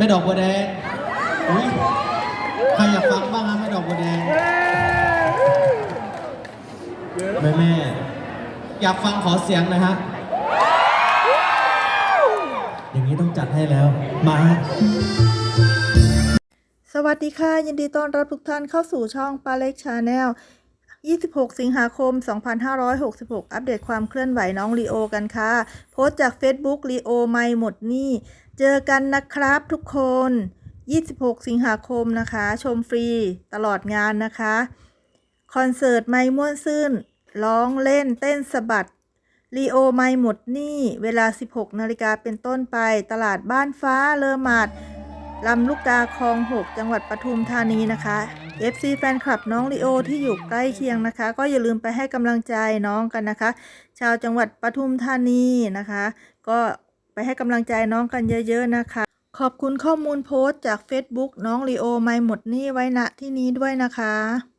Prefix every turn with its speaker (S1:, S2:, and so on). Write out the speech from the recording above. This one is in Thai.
S1: แม่ดอกบัวแดงอุ้ยใครอยากฟังบ้างฮะแม่ดอกบัวแดง แม่แม่อยากฟังขอเสียงหนะฮะ อย่างนี้ต้องจัดให้แล้ว มาฮะ
S2: สวัสดีค่ะ ยินดีต้อนรับทุกท่านเข้าสู่ช่องปาเล็กชาแนล 26 สิงหาคม 2566 อัปเดตความเคลื่อนไหวน้องลีโอกันค่ะ โพสต์จาก Facebook ลีโอไม่หมดนี่ เจอกันนะครับทุกคน 26 สิงหาคมนะคะ ชมฟรีตลอดงานนะคะ คอนเสิร์ตไม่ม่วนซื่น ร้องเล่นเต้นสะบัดลีโอไม่หมดนี้เวลา 16 นาฬิกาเป็นต้นไป ตลาดบ้านฟ้าเลอมาด ลำลูกกาคลอง 6 จังหวัดปทุมธานีนะคะ FC แฟนคลับน้องลีโอที่อยู่ใกล้เคียงนะคะ ก็อย่าลืมไปให้กำลังใจน้องกันนะคะ ชาวจังหวัดปทุมธานีนะคะ ก็ไปให้กำลังใจน้องกันเยอะๆนะคะ ขอบคุณข้อมูลโพสต์จาก Facebook น้องลีโอไม่หมดหนี้ไว้ณที่นี้ด้วยนะคะ